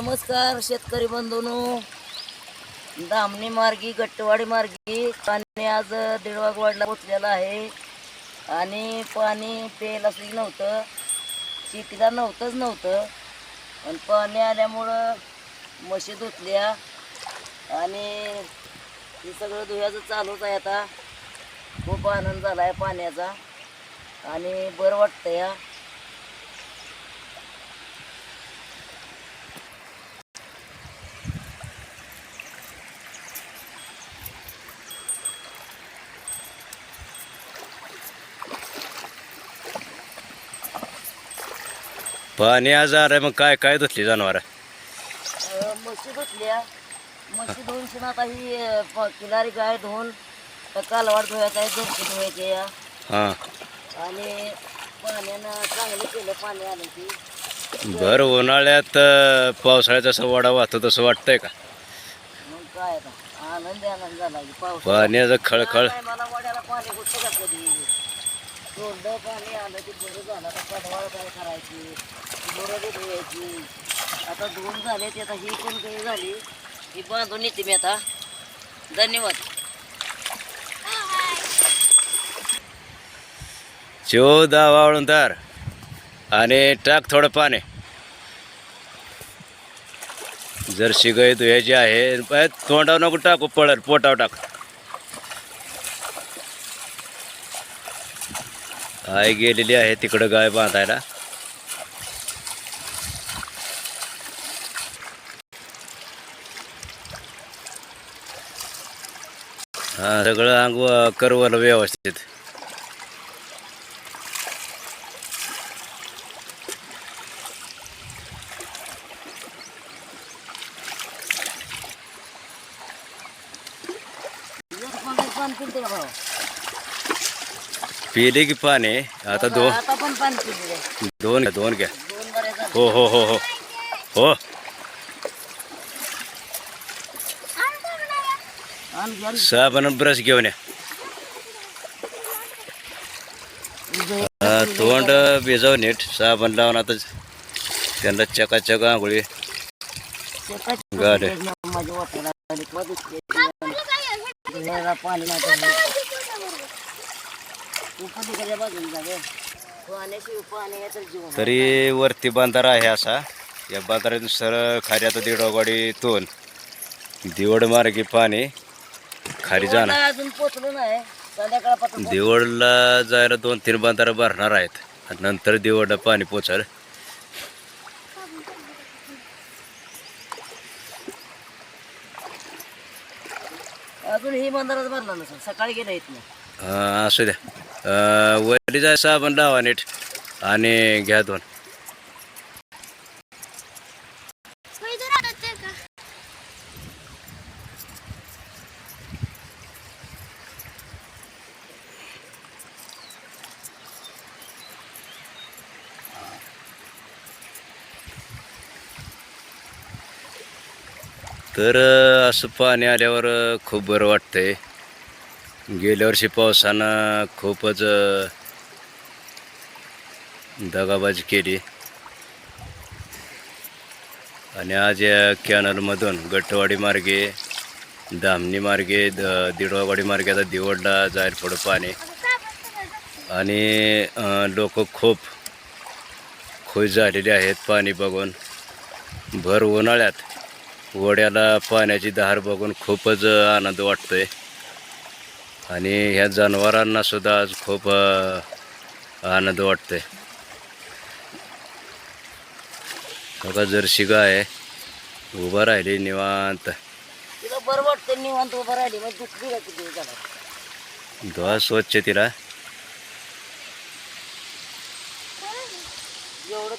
नमस्कार शेतकरी बंधून. दामणी मार्गी गट्टवाडी मार्गी पाणी आज दीडवागवाडला पोचलेलं आहे. आणि पाणी प्यायला सुद्धा नव्हतं. शेतीला नव्हतंच नव्हतं. पण पाणी आल्यामुळं म्हशी धुतल्या. आणि हे सगळं धुयाचं चालूच आहे आता. खूप आनंद झाला आहे पाण्याचा. आणि बरं वाटतं या पाणी आज आहे मग काय काय धुतली जनावर? म्हशी धुतल्या. म्हशी धुवून शिना ही प- किलारी गाय धुवून कालवाड धुवायचा आहे झोपी धुवायचे या हां. आणि पाण्यानं चांगलं केलं पाणी आलं की. भर उन्हाळ्यात पावसाळ्यात असं वडा वाहतो तसं वाटतंय का? मग काय आता? आनंद आनंद झाला की पाऊस. पाण्याचं खळखळ. मला वड्याला पाणी कुठं का कधी सोडलं पाणी आलं की बरं झालं आता कडवाळ काय करायची? बरं धुवायची आता धुवून झाले ते आता ही पण काही झाली. ही बांधून येते मी आता. धन्यवाद. चौदा वाळून तर आणि टाक थोडं पाणी. जर शिगाई धुयाची आहे तोंडावर नको टाकू पडल पोटावर टाक. आई गेलेली आहे तिकडं गाय बांधायला. हा सगळं अंग करवलं व्यवस्थित. पिले की पाणी? आता दोन दोन घ्या दोन घ्या. हो हो हो हो. हो आणि घ्या ना. साबण ब्रश घेऊन या तोंड भिजव नीट साबण लावून आता त्यांना चकाचक आंघोळी गाडे तरी वरती बांधार आहे असा या बांधारातून सरळ खाऱ्यात दीड गाडी तोन दिवड मार्गी पाणी खाली जाणार अजून पोचलो नाही. संध्याकाळपासून दिवडला जायला दोन तीन बांधारा भरणार आहेत. आणि नंतर दिवडला पाणी पोचल. अजून ही मंदिरात भरला नसेल सकाळी गेलं येत नाही हा, असू द्या. वरी जाय साबण लावा नीट. आणि घ्या दोन. तर असं पाणी आल्यावर खूप बरं वाटतंय. गेल्या वर्षी पावसानं खूपच दगाबाजी केली. आणि आज या कॅनलमधून गट्टवाडी मार्गे धामणी मार्गे द दिडवावाडी मार्गे आता दिवडला जाईल पुढं पाणी. आणि लोक खूप खुश झालेले आहेत पाणी बघून. भर उन्हाळ्यात. वड्याला पाण्याची धार बघून खूपच आनंद वाटतोय. आणि ह्या जनावरांना सुद्धा आज खूप आनंद वाटतोय. बघा जर्सी गाय उभं राहिली निवांत. तिला बरं वाटतं निवांत उभं राहिली मग का किती झाला धुवा स्वच्छ तिला.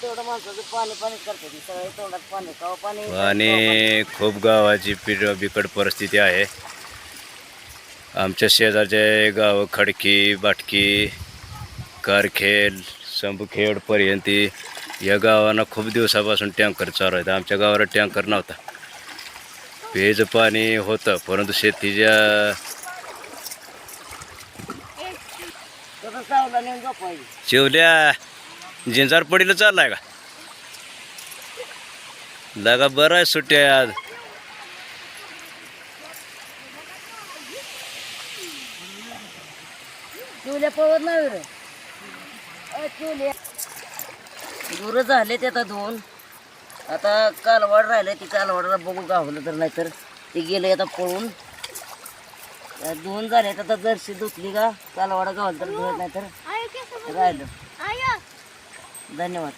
तेवढं माणसाचं पाणी पाणी करते ती सगळे तोंडात पाणी काव पाणी आणि खूप गावाची पिड बिकट परिस्थिती आहे. आमच्या शेजारचे गाव खडकी बाटकी कारखेल संभखेड पर्यंती या गावांना खूप दिवसापासून टँकर चालू आहेत. आमच्या गावाला टँकर नव्हता. पेज पाणी होतं परंतु शेतीच्या तसं झिंजार नेऊन पडीला चाललाय का? लगा बरं आहे सुट्टी आहे आज. चुल्या पवत नाही रे. गुरं झाले ते आता दोन. आता कालवाड राहिले ती कालवाडाला बघू गावलं तर नाहीतर. ते गेले आता पळून. दोन झाले आता जर्सी धुतली का? कालवाडा गावलं तर धुत नाही तर राहिलं. धन्यवाद.